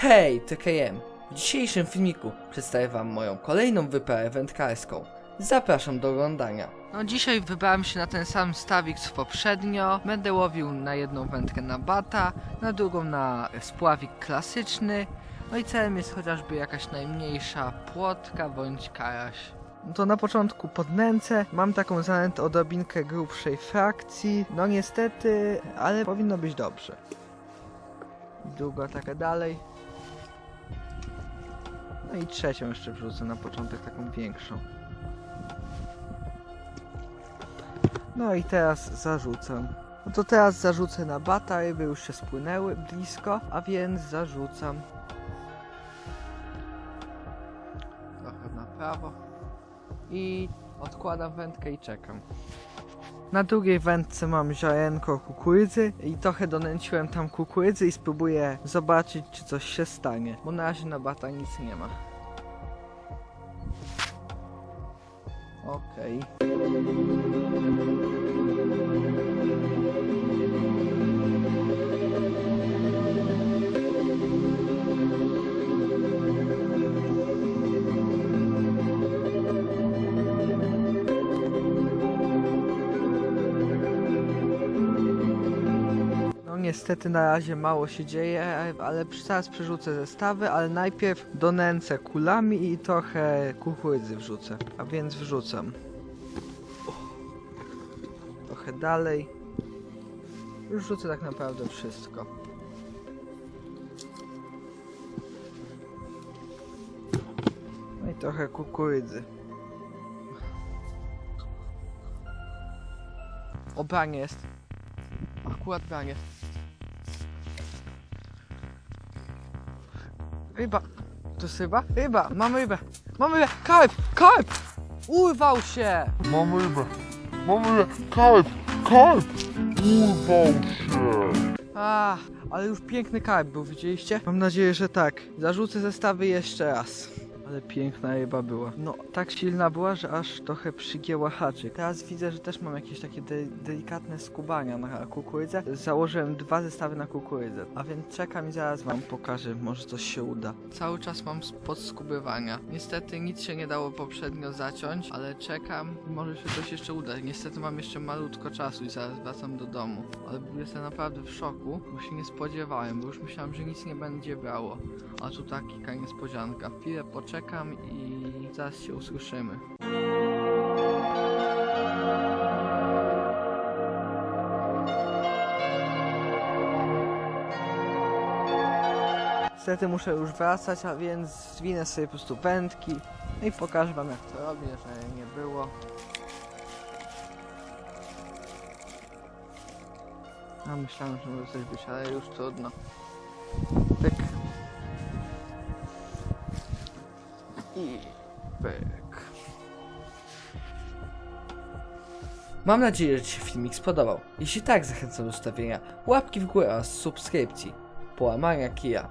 Hej, TKM! W dzisiejszym filmiku przedstawię wam moją kolejną wyprawę wędkarską. Zapraszam do oglądania. No dzisiaj wybrałem się na ten sam stawik co poprzednio. Będę łowił na jedną wędkę na bata, na drugą na spławik klasyczny. No i celem jest chociażby jakaś najmniejsza płotka bądź karaś. No to na początku podnęcę. Mam taką zanętę odrobinkę grubszej frakcji. No niestety, ale powinno być dobrze. Druga taka dalej. No i trzecią jeszcze wrzucę na początek, taką większą. No i teraz zarzucam. No to teraz zarzucę na bata, ryby już się spłynęły blisko, a więc zarzucam. Trochę na prawo. I odkładam wędkę i czekam. Na drugiej wędce mam ziarenko kukurydzy i trochę donęciłem tam kukurydzy i spróbuję zobaczyć, czy coś się stanie, bo na razie na bata nic nie ma. Okej. Niestety na razie mało się dzieje, ale zaraz przerzucę zestawy, ale najpierw donęcę kulami i trochę kukurydzy wrzucę. A więc wrzucam. Trochę dalej. Już rzucę tak naprawdę wszystko. No i trochę kukurydzy. O, branie jest. Akurat branie. Ryba. To jest ryba? Ryba! Mamy rybę! Mamy rybę! Karp! Karp! Urwał się! Mamy rybę! Mamy rybę! Karp! Karp! Urwał się! A, ale już piękny karp był, widzieliście? Mam nadzieję, że tak. Zarzucę zestawy jeszcze raz. Ale piękna ryba była. No, tak silna była, że aż trochę przygięła haczyk. Teraz widzę, że też mam jakieś takie de delikatne skubania na kukurydzę. Założyłem dwa zestawy na kukurydzę. A więc czekam i zaraz wam pokażę, może coś się uda. Cały czas mam podskubywania. Niestety nic się nie dało poprzednio zaciąć, ale czekam, może się coś jeszcze uda. Niestety mam jeszcze malutko czasu i zaraz wracam do domu. Ale jestem naprawdę w szoku, bo się nie spodziewałem, bo już myślałem, że nic nie będzie brało. A tu taka niespodzianka. Chwilę poczekam i zaraz się usłyszymy. Niestety muszę już wracać, a więc zwinę sobie po prostu wędki no i pokażę wam jak to robię, że nie było. A myślałem, że może coś być, ale już trudno. I pyk. Mam nadzieję, że Ci się filmik spodobał. Jeśli tak, zachęcam do stawienia łapki w górę oraz subskrypcji. Połamania kija.